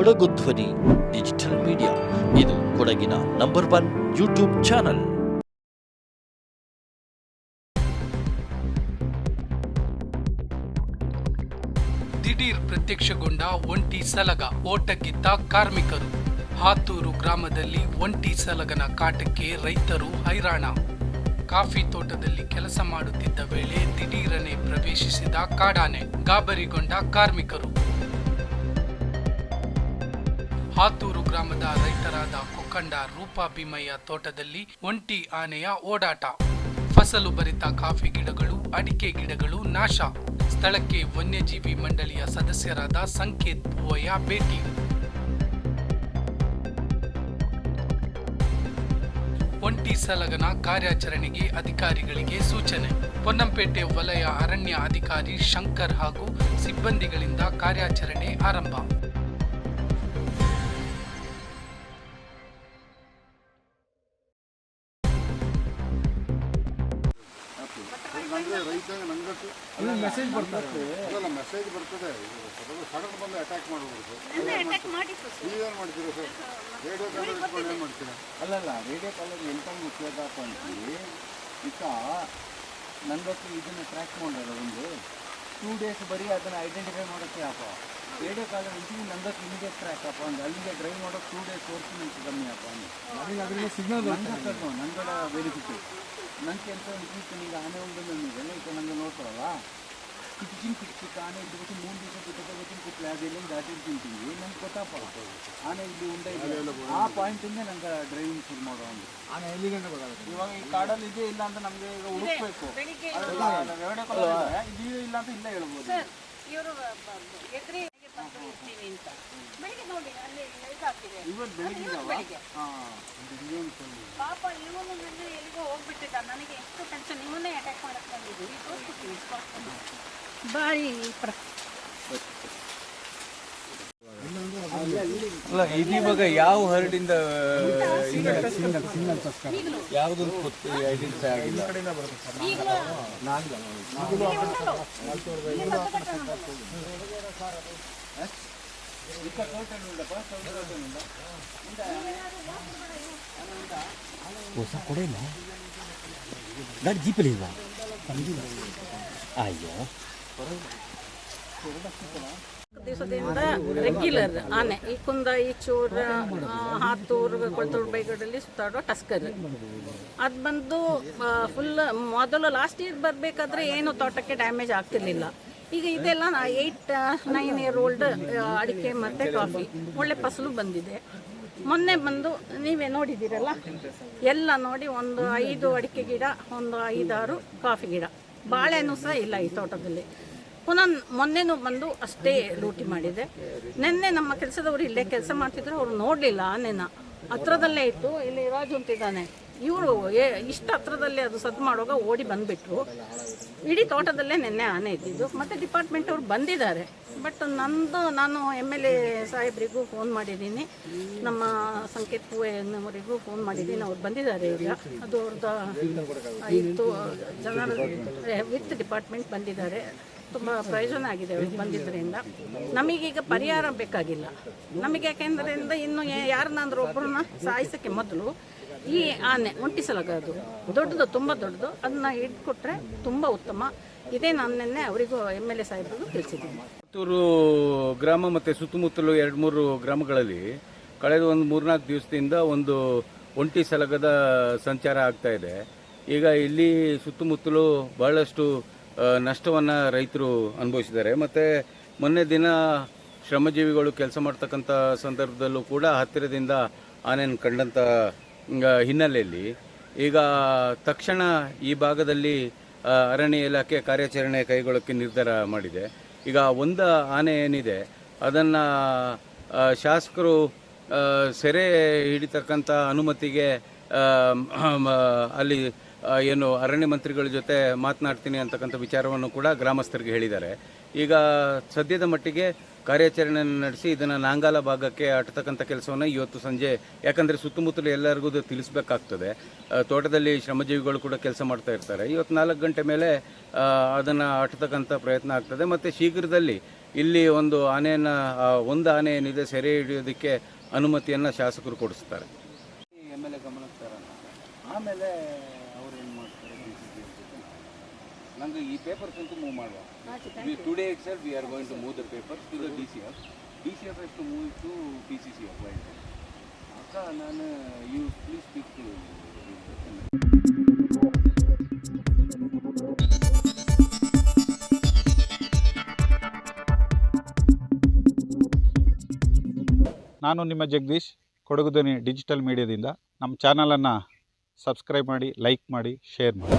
ಕೊಡಗು ಧ್ವನಿ, digital media. ಇದು ಕೊಡಗಿನ ನಂಬರ್ ಒನ್ ಯೂಟ್ಯೂಬ್ ಚಾನಲ್. ದಿಢೀರ್ ಪ್ರತ್ಯಕ್ಷಗೊಂಡ ಒಂಟಿ ಸಲಗ ಓಟಕ್ಕಿದ್ದ ಕಾರ್ಮಿಕರು. ಹಾತೂರು ಗ್ರಾಮದಲ್ಲಿ ಒಂಟಿ ಸಲಗನ ಕಾಟಕ್ಕೆ ರೈತರು ಹೈರಾಣ. ಕಾಫಿ ತೋಟದಲ್ಲಿ ಕೆಲಸ ಮಾಡುತ್ತಿದ್ದ ವೇಳೆ ದಿಢೀರನೆ ಪ್ರವೇಶಿಸಿದ ಕಾಡಾನೆ ಗಾಬರಿಗೊಂಡ ಕಾರ್ಮಿಕರು. ಹಾತೂರು ಗ್ರಾಮದ ರೈತರಾದ ಕೊಕ್ಕಂಡ ರೂಪಾ ಭೀಮಯ್ಯ ತೋಟದಲ್ಲಿ ಒಂಟಿ ಆನೆಯ ಓಡಾಟ. ಫಸಲು ಭರಿತ ಕಾಫಿ ಗಿಡಗಳು, ಅಡಿಕೆ ಗಿಡಗಳು ನಾಶ. ಸ್ಥಳಕ್ಕೆ ವನ್ಯಜೀವಿ ಮಂಡಳಿಯ ಸದಸ್ಯರಾದ ಸಂಕೇತ್ ಪೂವಯ್ಯ ಭೇಟಿ. ಒಂಟಿ ಸಲಗನ ಕಾರ್ಯಾಚರಣೆಗೆ ಅಧಿಕಾರಿಗಳಿಗೆ ಸೂಚನೆ. ಪೊನ್ನಂಪೇಟೆ ವಲಯ ಅರಣ್ಯ ಅಧಿಕಾರಿ ಶಂಕರ್ ಹಾಗೂ ಸಿಬ್ಬಂದಿಗಳಿಂದ ಕಾರ್ಯಾಚರಣೆ ಆರಂಭ. ನಂಗೆ ರೈತ ನಂಗಟ್ಟು ಮೆಸೇಜ್ ಬರ್ತದೆ. ಅಲ್ಲ ಮೆಸೇಜ್ ಬರ್ತದೆ. ಸಡನ್ ಬಂದು ಅಟ್ಯಾಕ್ ಸರ್. ನೀವೇನು ಮಾಡ್ತೀರಾ ಸರ್? ರೇಡಿಯೋ ಕಾಲರ್ ಇಟ್ಕೊಂಡು ಏನು ಮಾಡ್ತೀರಾ? ಅಲ್ಲಲ್ಲ ರೇಡಿಯೋ ಕಾಲೇಜ್ ಎಂತ ಉಪಯೋಗಪ್ಪ ಅಂತೀವಿ ಈಗ ನಂದೊತ್ತು ಇದನ್ನು ಟ್ರ್ಯಾಕ್ ಮಾಡೋದು ಒಂದು. ಟೂ ಡೇಸ್ ಬರೀ ಅದನ್ನು ಐಡೆಂಟಿಫೈ ಮಾಡೋಕ್ಕೆ ಅಪ್ಪ ರೇಡಿಯೋ ಕಾಲ್ ಇಂಚಿನ ನಂದೊತ್ತು ಇಮಿಡಿಯೇಟ್ ಟ್ರ್ಯಾಕ್ ಅಪ್ಪ ಅಂದ್ರೆ ಅಲ್ಲಿಗೆ ಡ್ರೈವ್ ಮಾಡೋಕೆ ಟೂ ಡೇಸ್ ತೋರಿಸಿ ಕಮ್ಮಿ ಅಪ್ಪ ಅಂದ್ರೆ. ಸಿಗ್ನಲ್ ನಂದು ಬೆನಿಫಿಟ್ ನನ್ನ ಕೆಲಸ ಇತ್ತು ಈಗ ಆನೆ ಒಂದು ನನಗೆ ಈಗ ನಂಗೆ ನೋಡ್ಕೊಳಲ್ಲ ಕಿಚ್ಚಿನ ಕಿಟಕಿ ಆನೆ ಇದ್ದು ಮೂರು ದಿವಸ ಬಿಟ್ಟು ಕುಟ್ಲೆ ಅದೆಲ್ಲ ದಾಟಿ ತಿಂತೀವಿ ನಂಗೆ ಗೊತ್ತಪ್ಪ ಆನೆ ಇಲ್ಲಿ ಉಂಡೆ ಆ ಪಾಯಿಂಟಿಂದ ನಂಗೆ ಡ್ರೈವಿಂಗ್ ಶುರು ಮಾಡೋ ಒಂದು. ಆನೆ ಎಲ್ಲಿಗೆ ಇವಾಗ ಈ ಕಾಡಲ್ಲಿ ಇದೆ ಇಲ್ಲ ಅಂತ ನಮಗೆ ಈಗ ಹುಡುಕ್ಬೇಕು. ಇದು ಇಲ್ಲ ಅಂತ ಇಲ್ಲ ಹೇಳ್ಬೋದು. ಇವರು ಅಂತ. ಇವತ್ತು ಬೆಳಿಗ್ಗೆ. ಪಾಪ ಇವನು ನನ್ನ ಎಲ್ಲಿಗೋ ಹೋಗ್ಬಿಟ್ಟಿದ್ದ. ನನಗೆ ಎಷ್ಟು ಟೆನ್ಷನ್ ಇವನ್ನೇ ಅಟ್ಯಾಕ್ ಮಾಡಕ್ ಬಂದಿದ್ದೀವಿ ತೋರಿಸ್ಬಿಡ್ತೀನಿ ಬಾರಿ ಪ್ರ ಅಲ್ಲ ಇದಿವಾಗ ಯಾವ ಹರಡಿಂದ ಯಾವುದು ಐಡೆಂಟಿಫೈ ಆಗಿಲ್ಲ. ಹೊಸ ಕೊಡೆ ಇಲ್ಲ ಗಾಡಿ ಜೀಪಲ್ಲಿ ಇಲ್ವಾ? ಅಯ್ಯೋ. ದಿವಸದಿಂದ ರೆಗ್ಯುಲರ್ ಆನೆ. ಈ ಕುಂದ, ಈ ಚೂರ್ ಹಾತೂರ್ ಕೊಳ್ತೂರು ಬೈಗಡಲ್ಲಿ ಸುತ್ತಾಡೋ ಟಸ್ಕರ್. ಅದು ಬಂದು ಫುಲ್ ಮೊದಲು ಲಾಸ್ಟ್ ಇಯರ್ ಬರಬೇಕಾದ್ರೆ ಏನು ತೋಟಕ್ಕೆ ಡ್ಯಾಮೇಜ್ ಆಗ್ತಿರ್ಲಿಲ್ಲ. ಈಗ ಇದೆಲ್ಲ ಏಯ್ಟ್ ನೈನ್ ಇಯರ್ ಓಲ್ಡ್ ಅಡಿಕೆ ಮತ್ತು ಕಾಫಿ ಒಳ್ಳೆ ಫಸಲು ಬಂದಿದೆ. ಮೊನ್ನೆ ಬಂದು ನೀವೇ ನೋಡಿದ್ದೀರಲ್ಲ? ಎಲ್ಲ ನೋಡಿ ಒಂದು ಐದು ಅಡಿಕೆ ಗಿಡ, ಒಂದು ಐದಾರು ಕಾಫಿ ಗಿಡ. ಬಾಳೆನೂ ಸಹ ಇಲ್ಲ ಈ ತೋಟದಲ್ಲಿ. ಪುನಃ ಮೊನ್ನೆನೂ ಬಂದು ಅಷ್ಟೇ ಲೂಟಿ ಮಾಡಿದೆ. ನಿನ್ನೆ ನಮ್ಮ ಕೆಲಸದವರು ಇಲ್ಲೇ ಕೆಲಸ ಮಾಡ್ತಿದ್ರು, ಅವರು ನೋಡಲಿಲ್ಲ ಆನೆನ. ಹತ್ರದಲ್ಲೇ ಇತ್ತು, ಇಲ್ಲಿ ರಾಜು ಅಂತಿದ್ದಾನೆ. ಇವರು ಇಷ್ಟು ಹತ್ರದಲ್ಲೇ ಅದು ಸದ್ದು ಮಾಡುವಾಗ ಓಡಿ ಬಂದುಬಿಟ್ರು. ಇಡೀ ತೋಟದಲ್ಲೇ ನಿನ್ನೆ ಆನೆ ಇದ್ದಿದ್ದು. ಮತ್ತು ಡಿಪಾರ್ಟ್ಮೆಂಟ್ ಅವ್ರು ಬಂದಿದ್ದಾರೆ. ಬಟ್ ನಂದು, ನಾನು ಎಂ ಎಲ್ ಎ ಸಾಹೇಬ್ರಿಗೂ ಫೋನ್ ಮಾಡಿದ್ದೀನಿ. ನಮ್ಮ ಸಂಕೇತ್ ಪೂವಯ್ಯನವರಿಗೂ ಫೋನ್ ಮಾಡಿದ್ದೀನಿ. ಅವ್ರು ಬಂದಿದ್ದಾರೆ ಈಗ. ಅದು ಅವ್ರದ್ದು ಇತ್ತು ಜನರ ವಿತ್ ಡಿಪಾರ್ಟ್ಮೆಂಟ್ ಬಂದಿದ್ದಾರೆ. ತುಂಬ ಪ್ರಯೋಜನ ಆಗಿದೆ ಅವ್ರಿಗೆ ಬಂದಿದ್ದರಿಂದ ನಮಗೀಗ ಪರಿಹಾರ ಬೇಕಾಗಿಲ್ಲ. ನಮಗೆ ಯಾಕೆಂದ್ರಿಂದ ಇನ್ನು ಯಾರನ್ನಾದ್ರೂ ಒಬ್ಬರನ್ನ ಸಾಯಿಸೋಕ್ಕೆ ಮೊದಲು ಈ ಆನೆ ಒಂಟಿ ಸಲಗ ಅದು ದೊಡ್ಡದು, ತುಂಬ ದೊಡ್ಡದು. ಅದನ್ನ ಇಟ್ಕೊಟ್ರೆ ತುಂಬ ಉತ್ತಮ. ಇದೇ ನಾನು ನಿನ್ನೆ ಅವರಿಗೂ ಎಂ ಎಲ್ ಎ ಸಾಹೇಬ್ರಿಗೂ ತಿಳಿಸಿದ್ದೀನಿ. ಪುತ್ತೂರು ಗ್ರಾಮ ಮತ್ತು ಸುತ್ತಮುತ್ತಲು ಎರಡು ಮೂರು ಗ್ರಾಮಗಳಲ್ಲಿ ಕಳೆದ ಒಂದು ಮೂರ್ನಾಲ್ಕು ದಿವಸದಿಂದ ಒಂದು ಒಂಟಿ ಸಲಗದ ಸಂಚಾರ ಆಗ್ತಾ ಇದೆ. ಈಗ ಇಲ್ಲಿ ಸುತ್ತಮುತ್ತಲು ಬಹಳಷ್ಟು ನಷ್ಟವನ್ನು ರೈತರು ಅನುಭವಿಸಿದ್ದಾರೆ. ಮತ್ತು ಮೊನ್ನೆ ದಿನ ಶ್ರಮಜೀವಿಗಳು ಕೆಲಸ ಮಾಡ್ತಕ್ಕಂಥ ಸಂದರ್ಭದಲ್ಲೂ ಕೂಡ ಹತ್ತಿರದಿಂದ ಆನೆಯನ್ನು ಕಂಡಂಥ ಹಿನ್ನೆಲೆಯಲ್ಲಿ ಈಗ ತಕ್ಷಣ ಈ ಭಾಗದಲ್ಲಿ ಅರಣ್ಯ ಇಲಾಖೆ ಕಾರ್ಯಾಚರಣೆ ಕೈಗೊಳ್ಳೋಕ್ಕೆ ನಿರ್ಧಾರ ಮಾಡಿದೆ. ಈಗ ಒಂದು ಆನೆ ಏನಿದೆ, ಅದನ್ನು ಶಾಸಕರು ಸೆರೆ ಹಿಡಿತಕ್ಕಂಥ ಅನುಮತಿಗೆ ಅಲ್ಲಿ ಏನು ಅರಣ್ಯ ಮಂತ್ರಿಗಳ ಜೊತೆ ಮಾತನಾಡ್ತೀನಿ ಅಂತಕ್ಕಂಥ ವಿಚಾರವನ್ನು ಕೂಡ ಗ್ರಾಮಸ್ಥರಿಗೆ ಹೇಳಿದ್ದಾರೆ. ಈಗ ಸದ್ಯದ ಮಟ್ಟಿಗೆ ಕಾರ್ಯಾಚರಣೆ ನಡೆಸಿ ಇದನ್ನು ನಾಂಗಾಲ ಭಾಗಕ್ಕೆ ಅಟ್ಟತಕ್ಕಂಥ ಕೆಲಸವನ್ನು ಇವತ್ತು ಸಂಜೆ, ಯಾಕಂದರೆ ಸುತ್ತಮುತ್ತಲು ಎಲ್ಲರಿಗೂ ತಿಳಿಸಬೇಕಾಗ್ತದೆ. ತೋಟದಲ್ಲಿ ಶ್ರಮಜೀವಿಗಳು ಕೂಡ ಕೆಲಸ ಮಾಡ್ತಾ ಇರ್ತಾರೆ. ಇವತ್ತು ನಾಲ್ಕು ಗಂಟೆ ಮೇಲೆ ಅದನ್ನು ಅಟ್ಟತಕ್ಕಂಥ ಪ್ರಯತ್ನ ಆಗ್ತದೆ. ಮತ್ತು ಶೀಘ್ರದಲ್ಲಿ ಇಲ್ಲಿ ಒಂದು ಆನೆಯನ್ನು ಒಂದು ಆನೆ ಏನಿದೆ ಸೆರೆ ಹಿಡಿಯೋದಕ್ಕೆ ಅನುಮತಿಯನ್ನು ಶಾಸಕರು ಕೊಡಿಸ್ತಾರೆ. ಆಮೇಲೆ ನಂಗೆ ಈ ಪೇಪರ್ಸ್ ಅಂತೂ ಮೂವ್ ಮಾಡುವ. Today itself we are going to move the papers to the D C F D C F S to move to P C C F ಅಕ್ಕ ನಾನು ಯು ಪ್ಲೀಸ್ ಸ್ಪೀಕ್ ಟು ನಾನು ನಿಮ್ಮ Jagadish ಕೊಡಗುದನಿ digital ಮೀಡಿಯಾದಿಂದ ನಮ್ಮ ಚಾನಲನ್ನು subscribe ಮಾಡಿ like ಮಾಡಿ share ಮಾಡಿ.